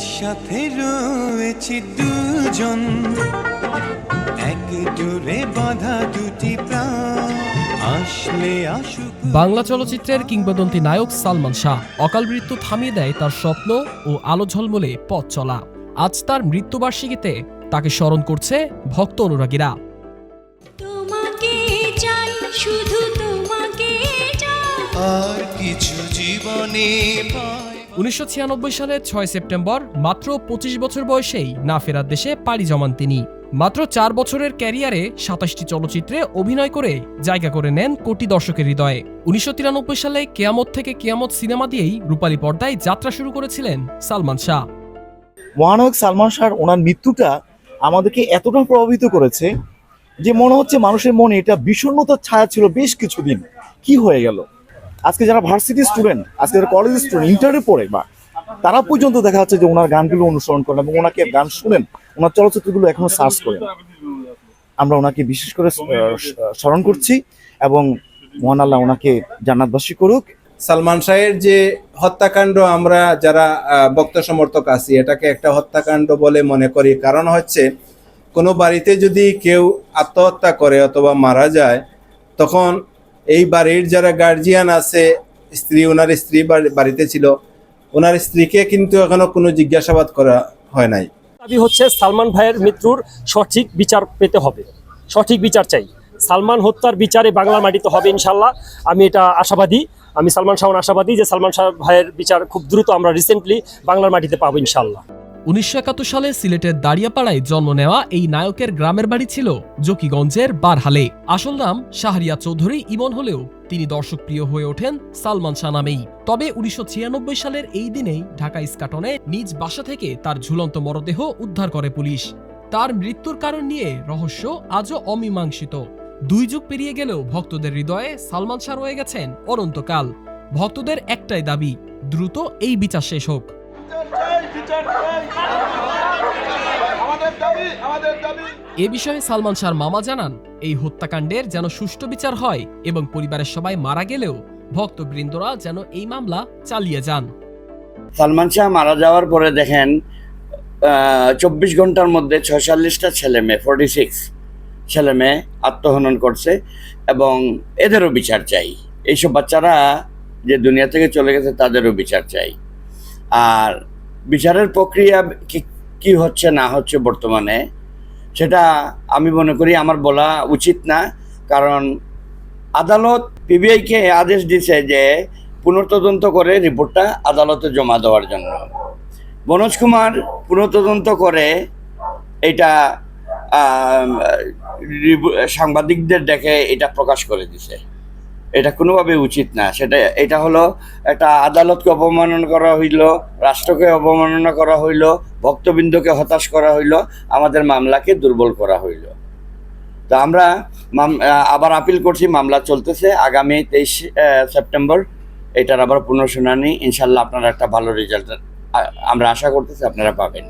একসাথে রয়েছি দুজন। এক জোরে বাঁধা দুটি প্রাণ। আসলে আসুক বাংলা চলচ্চিত্রের কিংবদন্তি নায়ক সালমান শাহ অকাল মৃত্যু থামিয়ে দেয় তার স্বপ্ন ও আলো ঝলমলে পথ চলা। আজ তার মৃত্যুবার্ষিকীতে তাকে স্মরণ করছে ভক্ত অনুরাগীরা। তোমাকে চাই শুধু তোমাকে চাই। আর কিছু জীবনে পায় উনিশশো সালের ছয় সেপ্টেম্বর মাত্র পঁচিশ বছর বয়সেই না ফেরার দেশে পাড়ি জমান তিনি। মাত্র চার বছরের ক্যারিয়ারে সাতাশটি চলচ্চিত্রে অভিনয় করে জায়গা করে নেন কোটি দর্শকের হৃদয়ে। উনিশশো তিরানব্বই সালে কেয়ামত থেকে কেয়ামত সিনেমা দিয়েই রূপালী পর্দায় যাত্রা শুরু করেছিলেন সালমান শাহ। মহানায়ক সালমান শাহর ওনার মৃত্যুটা আমাদেরকে এতটা প্রভাবিত করেছে যে মনে হচ্ছে মানুষের মনে এটা বিষণ্ণতার ছায়া ছিল বেশ কিছুদিন। কি হয়ে গেল? আজকে যারা ভার্সিটি স্টুডেন্ট আজকে যারা কলেজ স্টুডেন্ট ইন্টারে পড়ে, বা তারা পর্যন্ত দেখা যাচ্ছে যে ওনার গানগুলো অনুসরণ করেন এবং ওনাকে গান শুনেন, ওনার চলচ্চিত্রগুলো এখনও সার্চ করেন। আমরা ওনাকে বিশেষ করে স্মরণ করছি এবং মহান আল্লাহ ওনাকে জান্নাতবাসী করুক। সালমান শাহের যে হত্যাকাণ্ড, আমরা যারা ভক্ত সমর্থক আছি, এটাকে একটা হত্যাকাণ্ড বলে মনে করি। কারণ হচ্ছে, কোনো বাড়িতে যদি কেউ আত্মহত্যা করে অথবা মারা যায়, তখন এই বাড়ির যারা গার্জিয়ান আছে, স্ত্রী, ওনার স্ত্রী বাড়িতে ছিল, ওনার স্ত্রীকে কিন্তু এখনও কোনো জিজ্ঞাসাবাদ করা হয় নাই। দাবি হচ্ছে সালমান ভাইয়ের মৃত্যুর সঠিক বিচার পেতে হবে। সঠিক বিচার চাই। সালমান হত্যার বিচারে বাংলার মাটিতে হবে ইনশাল্লাহ আমি এটা আশাবাদী। আমি সালমান শাহন আশাবাদী যে সালমান শাহ ভাইয়ের বিচার খুব দ্রুত আমরা রিসেন্টলি বাংলার মাটিতে পাবো ইনশাল্লাহ উনিশশো একাত্তর সালে সিলেটের দাঁড়িয়াপাড়ায় জন্ম নেওয়া এই নায়কের গ্রামের বাড়ি ছিল জকিগঞ্জের বারহালে। আসল নাম শাহরিয়া চৌধুরী, ইমন হলেও তিনি দর্শকপ্রিয় হয়ে ওঠেন সালমান শাহ নামেই। তবে উনিশশো ছিয়ানব্বই সালের এই দিনেই ঢাকা ইস্কাটনে নিজ বাসা থেকে তার ঝুলন্ত মরদেহ উদ্ধার করে পুলিশ। তার মৃত্যুর কারণ নিয়ে রহস্য আজও অমীমাংসিত। দুই যুগ পেরিয়ে গেলেও ভক্তদের হৃদয়ে সালমান শাহ রয়ে গেছেন অনন্তকাল। ভক্তদের একটাই দাবি, দ্রুত এই বিচার শেষ হোক। এ বিষয়ে সালমান শাহর মামা জানান এই হত্যাকাণ্ডের যেন সুষ্ঠু বিচার হয় এবং পরিবারের সবাই মারা গেলেও ভক্তবৃন্দরা যেন এই মামলা চালিয়ে যান। সালমান শাহ মারা যাওয়ার পরে দেখেন চব্বিশ ঘণ্টার মধ্যে ছয়চল্লিশটা ছেলে মেয়ে ফোর্টি সিক্স ছেলে মেয়ে আত্মহনন করছে এবং এদেরও বিচার চাই। এইসব বাচ্চারা যে দুনিয়া থেকে চলে গেছে তাদেরও বিচার চাই। আর বিচারের প্রক্রিয়া কি হচ্ছে না হচ্ছে বর্তমানে, সেটা আমি মনে করি আমার বলা উচিত না। কারণ আদালত পিবিআইকে আদেশ দিছে যে পুনর্তদন্ত করে রিপোর্টটা আদালতে জমা দেওয়ার জন্য। মনোজ কুমার পুনর্তদন্ত করে এটা সাংবাদিকদের দেখে এটা প্রকাশ করে দিছে। এটা কোনোভাবে উচিত না। সেটা, এটা হলো একটা আদালতকে অবমাননা করা হইল, রাষ্ট্রকে অবমাননা করা হইল, ভক্তবৃন্দকে হতাশ করা হইল, আমাদের মামলাকে দুর্বল করা হইল। তো আমরা আবার আপিল করছি, মামলা চলতেছে, আগামী তেইশ সেপ্টেম্বর। এটার আবার পুনঃশুনানি, ইনশাল্লাহ আপনারা একটা ভালো রেজাল্ট আমরা আশা করতেছি আপনারা পাবেন।